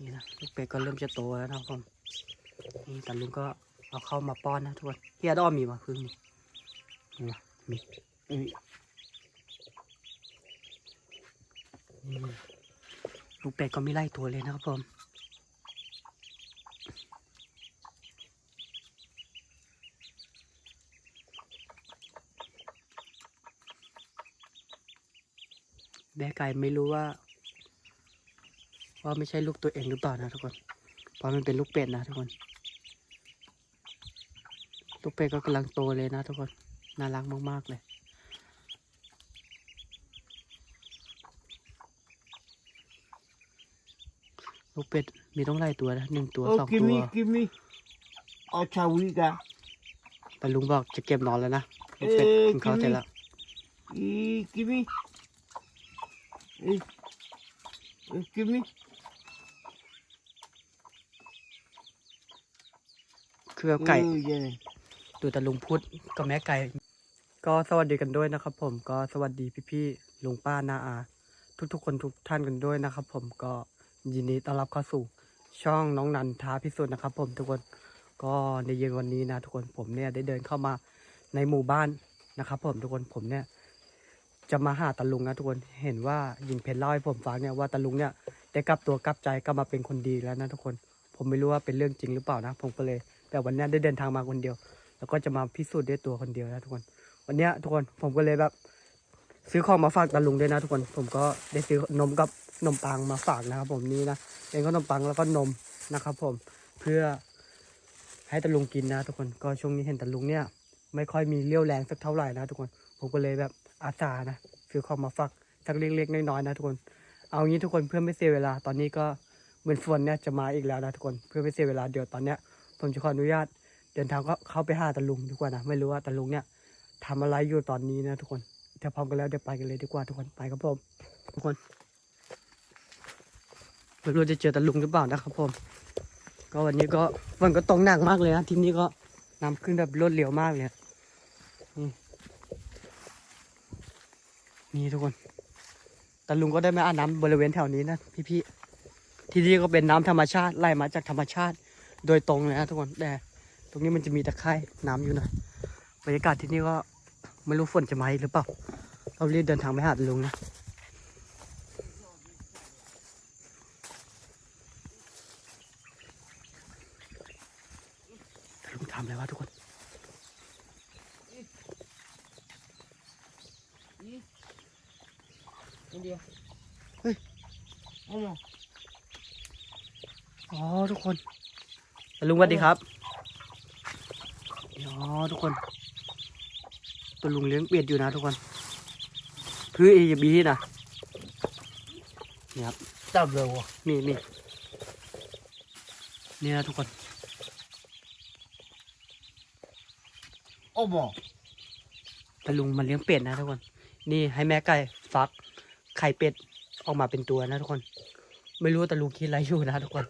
นี่นะลูกเป็ดก็เริ่มจะโตแล้วนะครับผมนี่แต่ลุงก็เอาเข้ามาป้อนนะทุกคนเฮียดอมมีมาพึ่งนี่นี่นะมีนี่ลูกเป็ดก็ไม่ไล่ตัวเลยนะครับผมแม่ไก่ไม่รู้ว่า ว่าไม่ใช่ลูกตัวเองหรือเปล่านะทุกคน เพราะมันเป็นลูกเป็ดนะทุกคน ลูกเป็ดก็กำลังโตเลยนะทุกคน น่ารักมากๆเลยลูกเป็ดมีต้องไล่ตัวนะหนึ่งตัวส Oh, อง give ตัว me, give me. Oh, chawika. แต่ลุงบอกจะเก็บนอนแล้วนะลูกเป็ดเอ้ยกินข้าวกินเสร็จแล้ว Eh, give me. Eh, eh, give me. คือแบบไก่ Oh, yeah. ดูแต่ลุงพูดกับแม่ไก่ ก็สวัสดีกันด้วยนะครับ ผมก็สวัสดีพี่ๆลุงป้านาอา ทุกๆคนทุกท่านกันด้วยนะครับ ผมก็ยินดีต้อนรับเข้าสู่ช่องน้องนันท้าพิสูจน์นะครับ ผมทุกคนก็ในเย็นวันนี้นะทุกคนผมเนี่ยได้เดินเข้ามาในหมู่บ้านนะครับ ผมทุกคนผมเนี่ย จะมาหาตาลุงนะทุกคนเห็นว่ายิงเพชรเล่าให้ผมฟังเนี่ยว่าตาลุงเนี่ยได้กลับตัวกลับใจกลับมาเป็นคนดีแล้วนะทุกคน ผมไม่รู้ว่าเป็นเรื่องจริงหรือเปล่านะ ผมก็เลย แต่วันนี้ได้เดินทางมาคนเดียว แล้วก็จะมาพิสูจน์ด้วยตัวคนเดียวนะทุกคน วันนี้ทุกคนผมก็เลยแบบ ซื้อของมาฝากตาลุงด้วยนะทุกคน ผมก็ได้ซื้อนมกับนมปังมาฝากนะครับ ผมนี่นะเป็นขนมปังแล้วก็นมนะครับ ผมเพื่อให้ตาลุงกินนะทุกคนก็ช่วงนี้เห็นตาลุงเนี่ย ไม่ค่อยมีเรี่ยวแรงสักเท่าไหร่นะทุกคนผมก็เลยแบบอาสานะซื้อของมาฝากสักเล็กๆน้อยๆนะทุกคน เอางี้ทุกคนเพื่อไม่เสียเวลาตอนนี้ก็เหมือนฝนเนี่ยจะมาอีกแล้วนะทุกคนเพื่อไม่เสียเวลาเดี๋ยวตอนเนี้ย ผมจะขออนุญาตเดินทางก็เข้าไปหาตาลุงดีกว่านะไม่รู้ว่าตาลุงเนี่ยทำอะไรอยู่ตอนนี้นะทุกคนถ้าพร้อมกันแล้วเดี๋ยวไปกันเลยดีกว่าทุกคนไปครับผมทุกคนไม่รู้จะเจอตาลุงหรือเปล่านะครับผม ก็วันนี้ก็ฝนก็ตกหนักมากเลยนะทีนี้ก็น้ำขึ้นแบบรวดเร็วมากเลยนี่ทุกคนตาลุงก็ได้มาอาบน้ำบริเวณแถวนี้นะพี่ๆที่นี่ก็เป็นน้ำธรรมชาติไหลมาจากธรรมชาติ โดยตรงเลยนะทุกคนแต่ตรงนี้มันจะมีตะไคร่น้ำอยู่หน่อยบรรยากาศที่นี่ก็ไม่รู้ฝนจะมาอีกหรือเปล่าเรารีบเดินทางไปหาลุงนะลุงทำอะไรวะทุกคน India. เฮ้ย Oh, no. อ๋อทุกคน ลุงสวัสดีครับอ๋อทุกคน ตัวลุงเลี้ยงเป็ดอยู่นะทุกคนคืออีบีนะนี่ครับ Stop the war. มีมีนี่นะทุกคน Oh, no. ตะลุงมันเลี้ยงเป็ดนะทุกคน นี่ให้แม่ไก่ฟักไข่เป็ดออกมาเป็นตัวนะทุกคน ไม่รู้ว่าตะลุงคิดอะไรอยู่นะทุกคน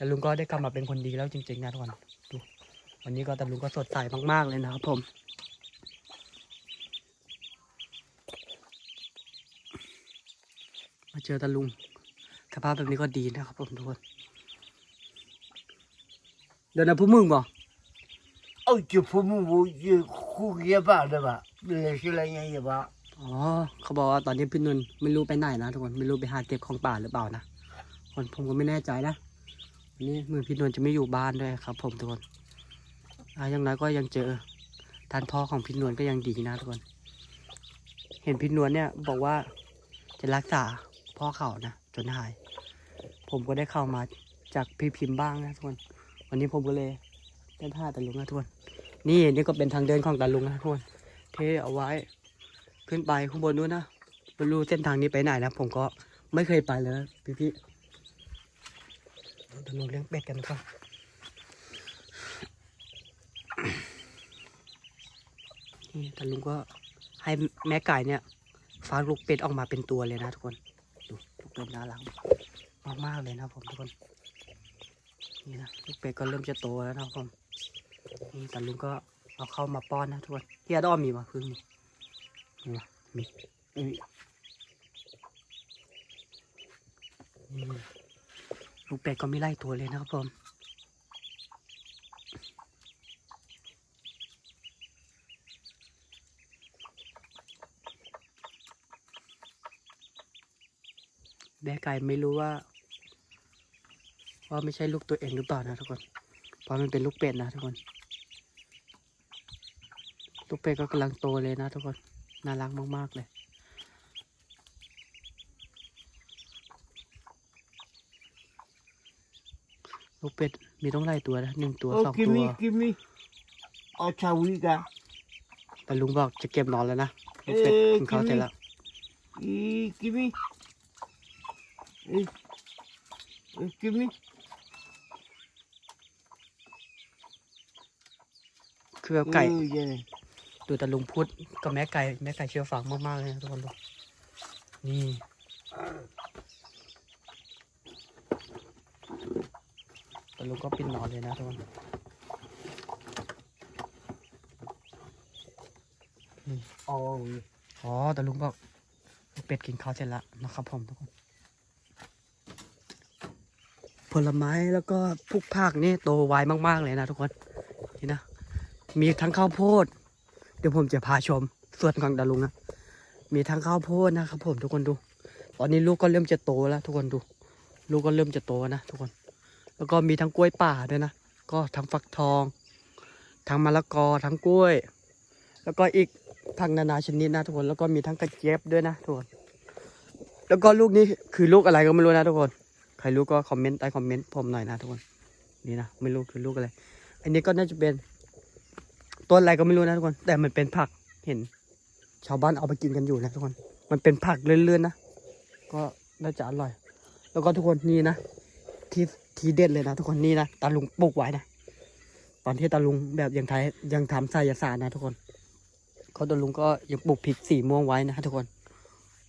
แต่ลุงก็ได้กลับมาเป็นคนดีแล้วจริงๆนะทุกคนดูวันนี้ก็ตะลุงก็สดใสมากๆเลยนะครับผมมาเจอตะลุงสภาพแบบนี้ก็ดีนะครับผมทุกคนเดี๋ยวนะพวกมึงบอก Oh, you put me, you who give out about the Chilean about. อ๋อเขาบอกว่าตอนนี้พี่นนท์ไม่รู้ไปไหนนะทุกคนไม่รู้ไปหาเก็บของป่าหรือเปล่านะคนผมก็ไม่แน่ใจนะ วันนี้เหมือนพี่นนท์จะไม่อยู่บ้านด้วยครับ ผมทุกคนอาย่างน้อยก็ยังเจอท่านพ่อของพี่นวลก็ยังดีนะทุกคน เห็นพี่นวลเนี่ยบอกว่าจะรักษาพ่อเขานะจนหาย ผมก็ได้เข้ามาจากพี่พิมพ์บ้างนะทุกคน วันนี้ผมก็เลยเดินหาตาลุงนะทุกคน นี่นี่ก็เป็นทางเดินของตาลุงนะทุกคนเทเอาไว้ขึ้นไปข้างบนนู้นนะไม่รู้เส้นทางนี้ไปไหนนะ ผมก็ไม่เคยไปเลยนะพี่พี่ ๆตาลุงเลี้ยงเป็ดกันนะครับนี่ตาลุงก็ให้แม่ไก่เนี่ยฟางลูกเป็ดออกมาเป็นตัวเลยนะทุกคน ดูลูกเป็ดน่ารักมากๆเลยนะผมทุกคน นี่นะลูกเป็ดก็เริ่มจะโตแล้วนะผมนี่ตาลุงก็เอาเข้ามาป้อนนะทุกคนเฮียดอมมีมาพึ่งนี่นี่นะมีนี่นี่ ลูกเป็ดก็ไม่ไล่ตัวเลยนะครับผมแม่ไก่ไม่รู้ว่า ว่าไม่ใช่ลูกตัวเองหรือเปล่านะทุกคน เพราะมันเป็นลูกเป็ดนะทุกคน ลูกเป็ดก็กำลังโตเลยนะทุกคน น่ารักมากๆเลย ลูกเป็ดมีต้องไล่ตัวนะหนึ่งตัวสอ Oh, ง give ตัว me, give me. Oh, chawiga. แต่ลุงบอกจะเก็บนอนแล้วนะลูกเป็ดเอ้ยกินข้าวกิน เสร็จนี่แล้ว Eh, give me. Eh, eh, give me. คือแบบไก่ Oh, yeah. ดูแต่ลุงพูดกับแม่ไก่แม่ไก่เชื่อฟังมากๆเลยนะทุกคนดูนี่ แต่ลุงก็ปิดนอนเลยนะทุกคน Oh, yeah. อ๋อแต่ลุงบอกลูกเป็ดกินข้าวเสร็จแล้วนะครับผมทุกคน ผลไม้แล้วก็พวกผักนี่โตไวมาก ๆ เลยนะทุกคน นี่นะ มีทั้งข้าวโพด เดี๋ยวผมจะพาชมส่วนของดาลุงนะ มีทั้งข้าวโพดนะครับผมทุกคนดู ตอนนี้ลูกก็เริ่มจะโตแล้ว ทุกคนดู ลูกก็เริ่มจะโตนะทุกคน แล้วก็มีทั้งกล้วยป่าด้วยนะ ก็ทั้งฟักทอง ทั้งมะละกอ ทั้งกล้วย แล้วก็อีกผักนานาชนิดนะทุกคน แล้วก็มีทั้งกระเจี๊ยบด้วยนะทุกคน แล้วก็ลูกนี้คือลูกอะไรก็ไม่รู้นะทุกคน ใครรู้ก็คอมเมนต์ใต้คอมเมนต์ผมหน่อยนะทุกคน นี่นะไม่รู้คือลูกอะไร อันนี้ก็น่าจะเป็นต้นอะไรก็ไม่รู้นะทุกคน แต่มันเป็นผักเห็น ชาวบ้านเอาไปกินกันอยู่นะทุกคน มันเป็นผักเลื่อนๆนะ ก็น่าจะอร่อย แล้วก็ทุกคนนี่นะที่ ทีเด็ดเลยนะทุกคนนี่นะตาลุงปลูกไว้นะตอนที่ตาลุงแบบยังไทยยังทำไสยศาสตร์นะทุกคนเขาตาลุงก็ยังปลูกพริกสีม่วงไว้นะทุกคน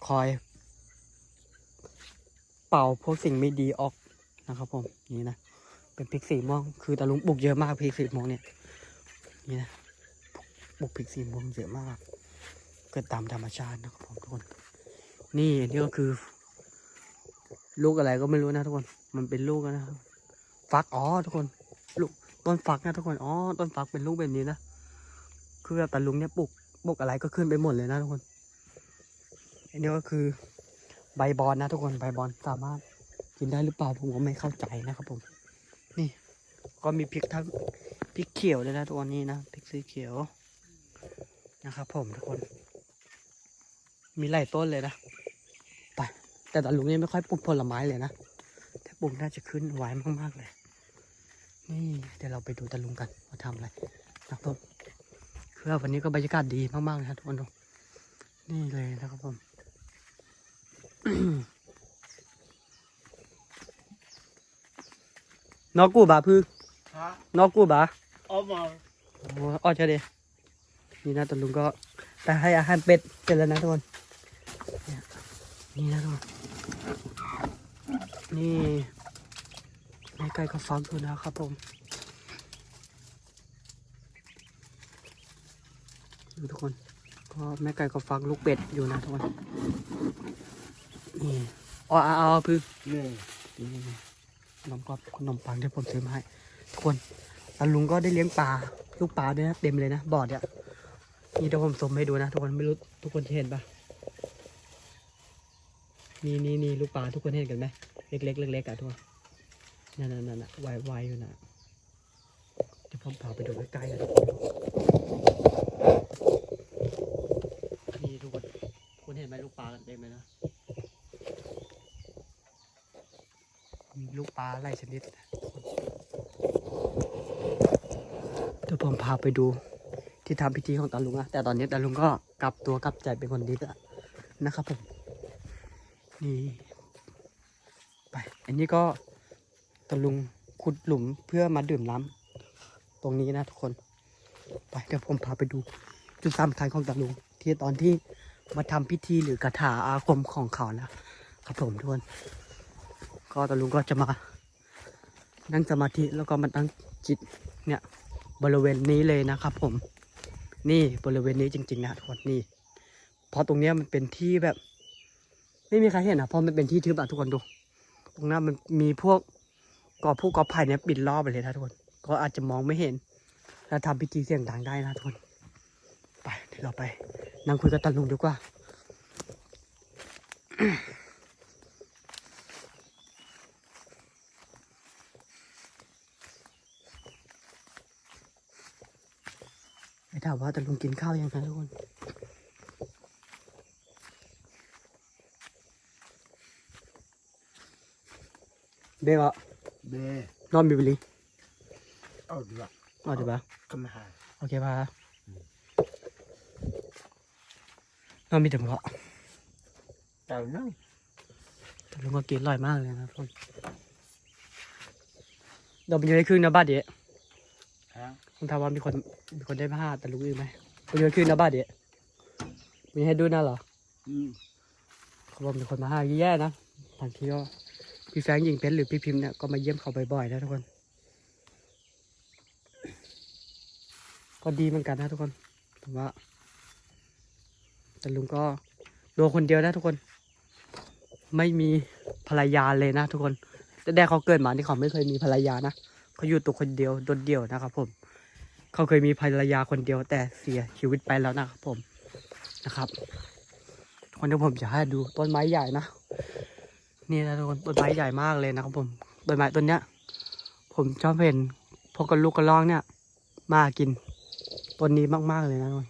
คอย เป่าพวกสิ่งไม่ดีออกนะครับผมนี่นะเป็นพริกสีม่วงคือตาลุงปลูกเยอะมากพริกสีม่วงเนี่ยนี่นะปลูกพริกสีม่วงเยอะมากเกิดตามธรรมชาตินะครับผมทุกคน นี่นี่ก็คือ ลูกอะไรก็ไม่รู้นะทุกคน มันเป็นลูกนะครับ ฟัก อ๋อ ทุกคน ลูก ต้นฟักนะทุกคน อ๋อ ต้นฟักเป็นลูกแบบนี้นะ คือแบบตาลุงเนี่ยปลูกปลูกอะไรก็ขึ้นไปหมดเลยนะทุกคน อันนี้ก็คือใบบอนนะทุกคน ใบบอนสามารถกินได้หรือเปล่าผมก็ไม่เข้าใจนะครับผม นี่ ก็มีพริกทั้งพริกเขียวเลยนะทุกคนนี่นะ พริกสีเขียวนะครับผมทุกคน มีหลายต้นเลยนะ ไป แต่ตาลุงเนี่ไม่ค่อยปลูกผลไม้เลยนะ แต่ปลูกน่าจะขึ้นไวมากๆเลย นี่เดี๋ยวเราไปดูตาลุงกันว่าทำอะไรนะครับผมคือว่าวันนี้ก็บรรยากาศดีมากๆเลยครับทุกคนดูนี่เลยนะครับผมนอกกูบาพึ่ง Huh? นอกกูบา Oh, my. โอ้อ้อเฉยเลยนี่นะตาลุงก็แต่ให้อาหารเป็ดเสร็จแล้วนะทุกคนเนี่ยนี่นะทุกคน นี่แม่ไก่ก็ฟักอยู่นะครับผมดูทุกคน ก็แม่ไก่ก็ฟักลูกเป็ดอยู่นะทุกคน นี่อ๋อเอาอาพึ่ง Yeah. นี่ขนมกรอบขนมปังที่ผมซื้อมาให้ ทุกคนตาลุงก็ได้เลี้ยงปลาลูกปลาด้วยนะเต็มเลยนะบ่อเนี่ยนี่เดี๋ยวผมสมให้ดูนะทุกคนไม่รู้ทุกคนเห็นปะนี่นี่นี่ลูกปลาทุกคนเห็นกันไหม เล็กๆเล็กๆอะทุกคนนั่นนั่นนั่นวายวายอยู่นะเดี๋ยวผมพาไปดูใกล้ๆกันนี่ทุกคนทุกคนเห็นไหมลูกปลากันเต็มเลยนะลูกปลาหลายชนิดเดี๋ยวผมพาไปดูที่ทำพิธีของตาลุงนะแต่ตอนนี้ตาลุงก็กลับตัวกลับใจเป็นคนดีแล้วนะครับผมนี่ อันนี้ก็ตาลุงขุดหลุมเพื่อมาดื่มน้ำตรงนี้นะทุกคน ไปเดี๋ยวผมพาไปดู จุดสำคัญของตาลุง ที่ตอนที่มาทำพิธีหรือกระถาอาคมของเขานะครับผมทุกคนก็ตาลุงก็จะมา นั่งสมาธิแล้วก็มาตั้งจิตเนี่ยบริเวณนี้เลยนะครับผม นี่บริเวณนี้จริง ๆ นะทุกคนนี่เพราะตรงเนี้ยมันเป็นที่แบบ ไม่มีใครเห็นนะเพราะมันเป็นที่ทึบอะทุกคนดู ตรงหน้ามันมีพวกกอผู้กอไผ่เนี่ยปิดรอบไปเลยนะทุกคน ก็อาจจะมองไม่เห็นแล้วทำพิธีเสียงดังได้นะทุกคน ไปเดี๋ยวเราไป นั่งคุยกับตาลุงดีกว่าไปถามว่าตาลุงกินข้าวยังนะทุกคน เบกอะ เบ้ นอนบิบลี เอาดีกว่า อ๋อเดี๋ ยวปะก็มาหาโอเคปะนอนมีแต่เพราะแต่นั่งแต่ลุงก็กินอร่อยมากเลยนะทุกคนเราไปอยู่ในคืนนะบ้านเดี๋ยวฮะผมถามว่ามีคนมีคนได้ผ้าแต่ลุงอื่นไหมไปอยู่ในคืนนะบ้านเดี๋ยวมีให้ดูนะเหรออืมเขาบอกมีคนมาห้าแย่นะบางทีก็ พี่แฟงค์หญิงเพชรหรือพี่พิมพ์เนี่ยก็มาเยี่ยมเขาบ่อยๆนะทุกคน ก็ดีเหมือนกันนะทุกคนแต่ว่า แต่ลุงก็โดนคนเดียวนะทุกคน ไม่มีภรรยาเลยนะทุกคนแต่แดกเขาเกิดมาที่เขาไม่เคยมีภรรยานะเขาอยู่ตัวคนเดียวโดดเดี่ยวนะครับผมเขาเคยมีภรรยาคนเดียวแต่เสียชีวิตไปแล้วนะครับผมนะครับคนที่ผมจะให้ดูต้นไม้ใหญ่นะ นี่นะทุกคนต้นไม้ใหญ่มากเลยนะครับผมต้นไม้ต้นเนี้ย ผมชอบเห็นพวกกระลูกกระรองเนี่ย มากินต้นนี้มากๆเลยนะทุกคน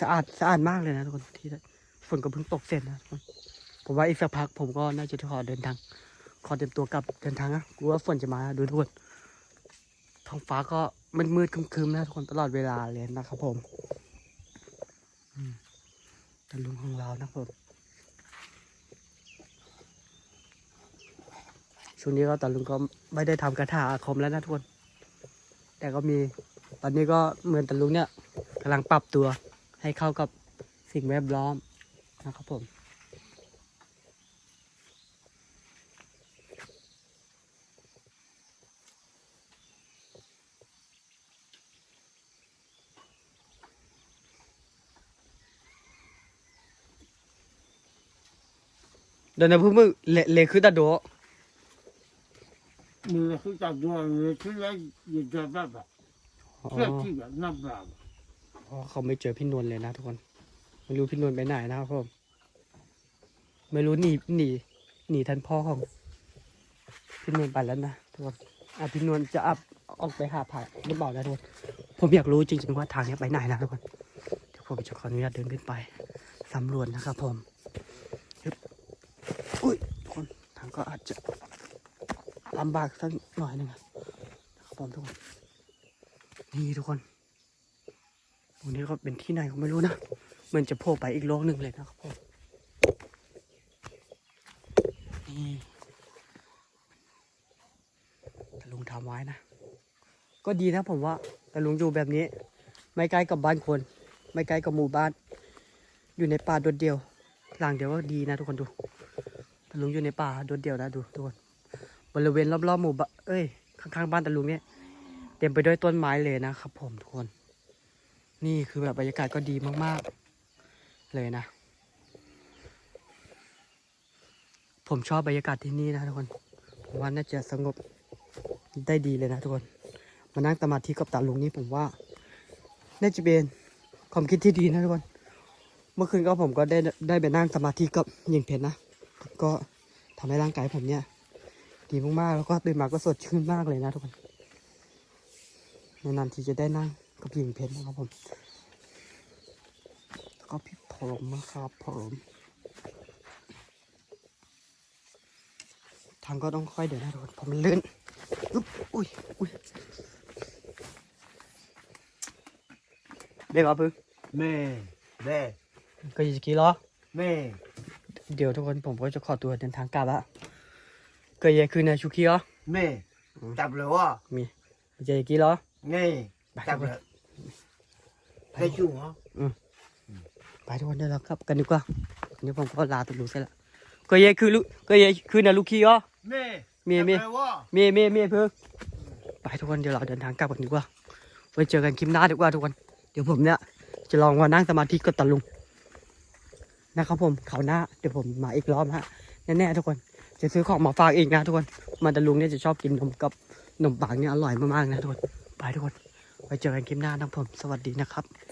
สะอาดสะอาดมากเลยนะทุกคนที่ฝนก็เพิ่งตกเสร็จนะทุกคนผมว่าอีกสักพักผมก็น่าจะขอเดินทาง ขอเตรียมตัวกลับเดินทางนะกลัวฝนจะมาดูทุกคน ท้องฟ้าก็มืดมืดคึมๆนะทุกคนตลอดเวลาเลยนะครับผมต่ลุงของเรานะครับช่วงนี้ก็ต่ลุงก็ไม่ได้ทำกระถาอาคมแล้วนะทุกคน แต่ก็มีตอนนี้ก็เหมือนต่ลุงเนี่ยกำลังปรับตัวให้เข้ากับสิ่งแวดล้อมนะครับผม ดินในพื้นมือเละเละคือตาโดะมีอะไรขึ้นจากดวงมีขึ้นแล้วยืนจะแบบแบบอ๋อเพื่อที่แบบนับแบบอ๋อเขาไม่เจอพี่นวลเลยนะทุกคน ไม่รู้พี่นวลไปไหนนะครับผมไม่รู้หนีหนีหนีท่านพ่อของพี่นวลไปแล้วนะทุกคนอะพี่นวลจะอับออกไปหาผ่าหรือเปล่านะทุกคนผมอยากรู้จริงๆว่าทางนี้ไปไหนนะทุกคนเดี๋ยวผมจะขออนุญาตเดินขึ้นไปสำรวจนะครับผมฮึบอุ้ยทุกคนทาง ก็อาจจะลำบากสักหน่อยหนึงนะครับผมทุกคนนี่ทุกคนตรงนี้ก็เป็นที่ไหนก็ไม่รู้นะเหมือนจะโผล่ไปอีกโลกหนึ่งเลยนะครับผมนี่แต่ลุงทำไว้นะ ก็ดีนะผมว่า แต่ลุงอยู่แบบนี้ ไม่ไกลกับบ้านคน ไม่ไกลกับหมู่บ้าน อยู่ในป่าโดดเดียวหลังเดียวก็ดีนะทุกคนดู ต่ลุงอยู่ในป่าโดดเดี่ยวนะดูทุกคนบริเวณรอบๆหมู่บ้านเอ้ยข้างๆบ้านตาลุงเนี่ยเต็มไปด้วยต้นไม้เลยนะครับ ผมทุกคน นี่คือแบบบรรยากาศก็ดีมากๆ เลยนะ ผมชอบบรรยากาศที่นี่นะทุกคนผมว่าน่าจะสงบได้ดีเลยนะทุกคนมานั่งสมาธิกับตาลุงนี่ผมว่าน่าจะเป็นความคิดที่ดีนะทุกคน เมื่อคืนก็ผมก็ได้ได้ไปนั่งสมาธิกับหญิงเพชรนะ ก็ทำให้ร่างกายผมเนี่ย ดีมากๆ แล้วก็ตื่นมาก็สดชื่นมากเลยนะทุกคนนานๆทีจะได้นั่งกับหญิงเพชรนะครับผม แล้วก็พี่ผมนะครับผมทางก็ต้องค่อยเดินนะทุกคนผมมันลื่นอุ๊บอุ้ยอุ้ยเด็กอะพึ่งแม่แม่ก็ยี่สิบกิโลแม่ เดี๋ยวทุกคนผมก็จะขอตัวเดินทางกลับละเกยคือในชุกี้เหรอแม่จับเลยว่ามีเจกี่เหรอไงจับเลยได้จุ๋งเหรอไปทุกคนเดี๋ยวเรากลับกันดีกว่าเดี๋ยวผมก็ลาตัวลูกเสร็จละก็เยคือลูกก็เยคือนะลูกขี้อ๋อแม่มีมีจับเลยว่าเมียเมียเมียเพิ่งไปทุกคนเดี๋ยวเราเดินทางกลับกันดีกว่าไว้เจอกันคลิปหน้าดีกว่าทุกคน เดี๋ยวผมเนี่ยจะลองมานั่งสมาธิกับตาลุง นะครับผมเขาหน้าเดี๋ยวผมมาอีกรอบฮะแน่ๆทุกคนจะซื้อของมาฝากอีกนะทุกคนมาตาลุงเนี่ยจะชอบกินนมกับนมปังเนี่ยอร่อยมากๆนะทุกคนไปทุกคนไว้เจอกันคลิปหน้านะครับผมสวัสดีนะครับ